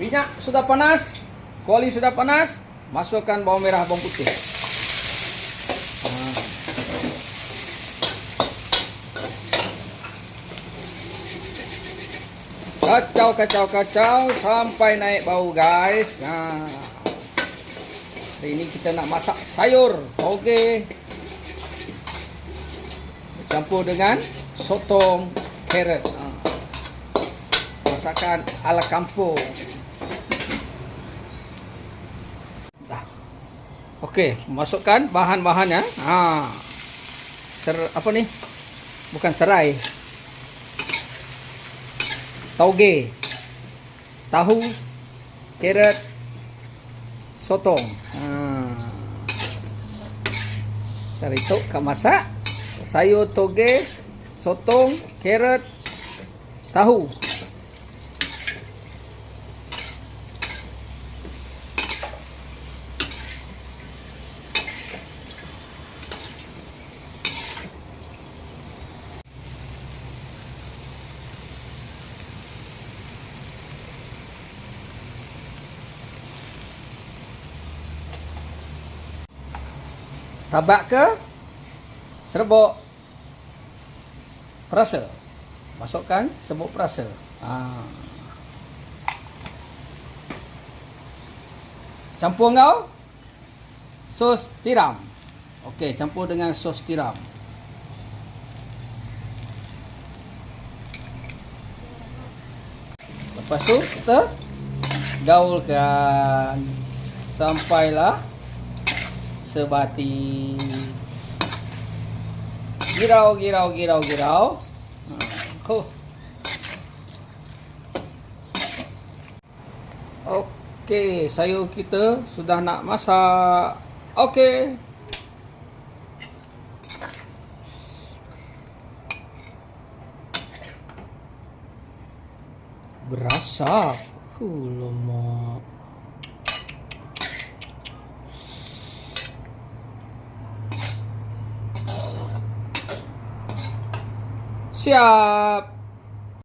Minyak sudah panas, kuali sudah panas, masukkan bawang merah, bawang putih. Ah. Kacau, kacau, kacau sampai naik bau guys. Ha. Hari ini kita nak masak sayur toge campur dengan sotong carrot. Ha. Masakan ala kampung. Okey, masukkan bahan-bahannya. Ha. Ser apa ni? Bukan serai. Tauge. Tahu, carrot, sotong. Ha. Sarito ka masak. Sayur toge, sotong, carrot, tahu. Tabak ke serbuk perasa. Masukkan serbuk perasa. Ha. Campur kau sos tiram. Okey, campur dengan sos tiram. Lepas tu kita gaulkan sampailah sebati girau girau girau girau huh. Okey, sayur kita sudah nak masak. Okey. Berasa. Huh, lemak. siap